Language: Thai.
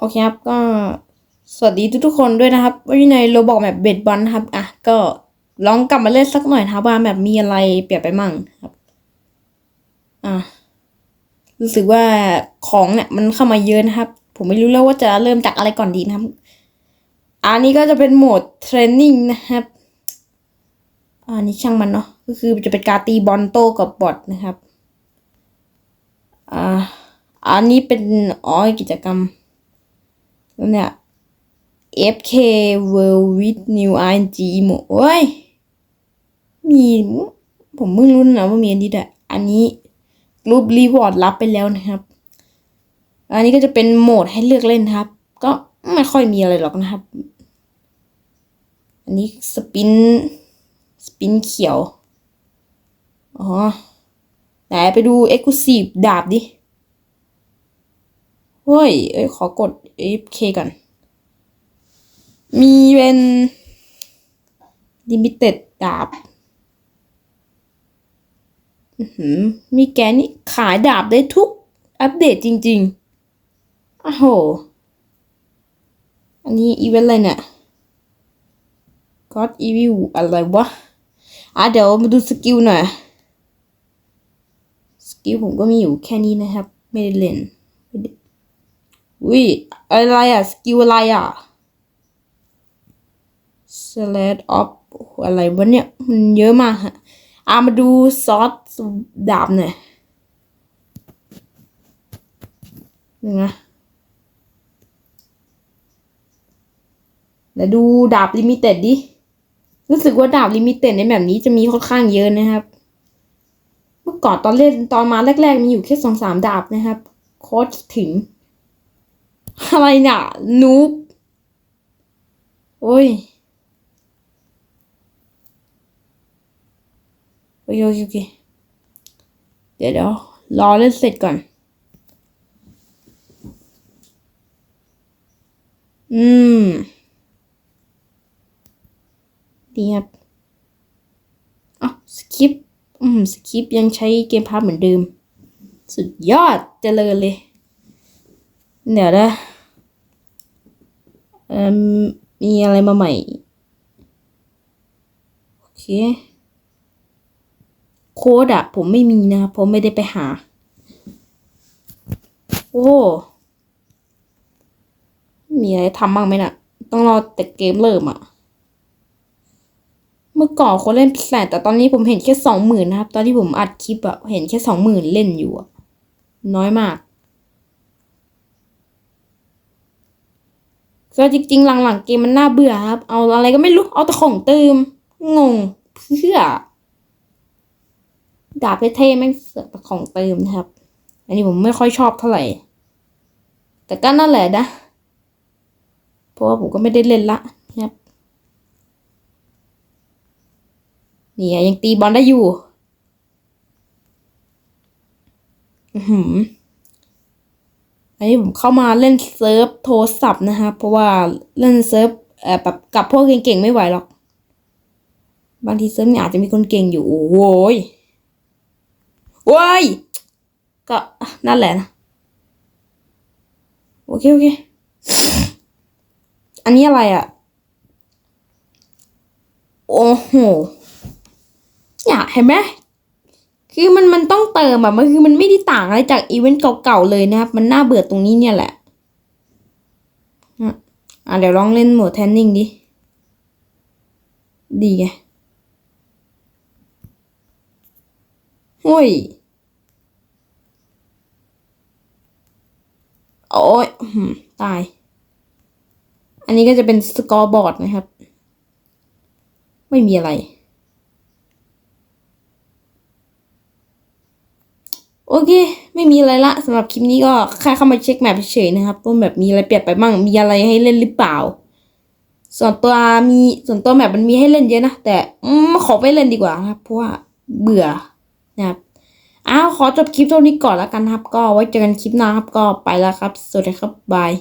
โอเคครับก็สวัสดีทุกๆคนด้วยนะครับวันนี้ในโรบอกแบบเบดบอลครับอะก็ลองกลับมาเล่นสักหน่อยนะครับว่าแบบมีอะไรเปลี่ยนไปมั่งครับอะรู้สึกว่าของเนี่ยมันเข้ามาเยอะนะครับ ผมไม่รู้แล้วว่าจะเริ่มจากอะไรก่อนดีนะครับ อันนี้ก็จะเป็นโหมดเทรนนิ่งนะครับอันนี้ช่างมันเนาะก็คือจะเป็นการตีบอลโต้กับบอทนะครับอ่าอันนี้เป็นอ๋อกิจกรรม แล้วเนี่ย FK World with New RNG Emo โอ้ย มี ผมเพิ่งรู้นะว่ามีอันนี้ด้วยอันนี้รูปรีวอร์ดรับไปแล้วนะครับ อันนี้ก็จะเป็นโหมดให้เลือกเล่นครับ ก็ไม่ค่อยมีอะไรหรอกนะครับ อันนี้สปิน สปินเขียว อ๋อ ไหนไปดู Exclusive ดาบดิ ฮ้ย เอ้ย ขอกด F K ก่อน มีเป็น Limited ดาบมีแกนี่ขายดาบได้ทุกอัปเดตจริงๆอ้โห อันนี้อีเวนต์อะไรเนี่ย God Evil อะไรวะ อะเดี๋ยวมาดูสกิลหน่อย สกิลผมก็มีอยู่แค่นี้นะครับ ไม่ได้เล่น อุ้ยอะไรอะสกิลอะไรอะ Slash of อะไรวะเนี่ย มันเยอะมากฮะอะมาดูซอสดาบหน่อยนี่นะแล้วดูดาบลิมิเต็ดดิ รู้สึกว่าดาบลิมิเต็ดในแบบนี้จะมีค่อนข้างเยอะนะครับ เมื่อก่อนตอนเล่นตอนมาแรกๆ มีอยู่แค่สองสามดาบนะครับ โคตรถึง อะไรเนี่ยนูบโอ้ยโอเคโอเคโอเคเดี๋ยวเดี๋ยวรอเล่นเสร็จก่อน อืม ดีครับอ๋อสคิป อืม สคิปยังใช้เกมพาร์ทเหมือนเดิม สุดยอดเจริญเลย เดี๋ยวนะ เอ่มมีอะไรมาใหม่ โอเค โค้ดอะผมไม่มีนะผมไม่ได้ไปหา โอ้มีอะไรทำบ้างไหมน่ะ ต้องรอแต่เกมเริ่มอะเมื่อก่อนคนเล่นแสนแต่ตอนนี้ผมเห็นแค่สองหมื่นนะครับ ตอนที่ผมอัดคลิปอะเห็นแค่สองหมื่นเล่นอยู่อะน้อยมาก ก็จริงๆ หลังๆเกมมันน่าเบื่อครับ เอาอะไรก็ไม่รู้ เอาแต่ของเติม งง เพื่อดาบเท่ๆแม่งเสือกแต่ของเติมนะครับ อันนี้ผมไม่ค่อยชอบเท่าไหร่ แต่ก็นั่นแหละนะ เพราะว่าผมก็ไม่ได้เล่นละนะครับ นี่ยังตีบอลได้อยู่ อือหือ อันนี้ผมเข้ามาเล่นเซิร์ฟโทรศัพท์นะครับเพราะว่าเล่นเซิร์ฟแบบกับพวกเก่งๆไม่ไหวหรอก บางทีเซิร์ฟเนี่ยอาจจะมีคนเก่งอยู่โอ้ยโว้ยก็นั่นแหละนะโอเคโอเค อันนี้อะไรอะ โอ้โหเนี่ยเห็นไหม คือมันมันต้องเติมอะมันคือมันไม่ได้ต่างอะไรจากอีเวนต์เก่าๆเลยนะครับ มันน่าเบื่อตรงนี้เนี่ยแหละอะอะเดี๋ยวลองเล่นโหมดแทนนิ่งดิ ดีไงโอ้ย โอ้ยตาย อันนี้ก็จะเป็นสกอร์บอร์ดนะครับ ไม่มีอะไร โอเค ไม่มีอะไรละสำหรับคลิปนี้ก็แค่เข้ามาเช็คแมปเฉยๆนะครับว่าแบบมีอะไรเปลี่ยนไปบ้างมีอะไรให้เล่นหรือเปล่า ส่วนตัวมีส่วนตัวแมปมันมีให้เล่นเยอะนะแต่ขอไม่เล่นดีกว่าครับเพราะว่าเบื่อนะครับอ้าวขอจบคลิปเท่านี้ก่อนแล้วกันครับ ก็ไว้เจอกันคลิปหน้าครับก็ไปแล้วครับ สวัสดีครับบาย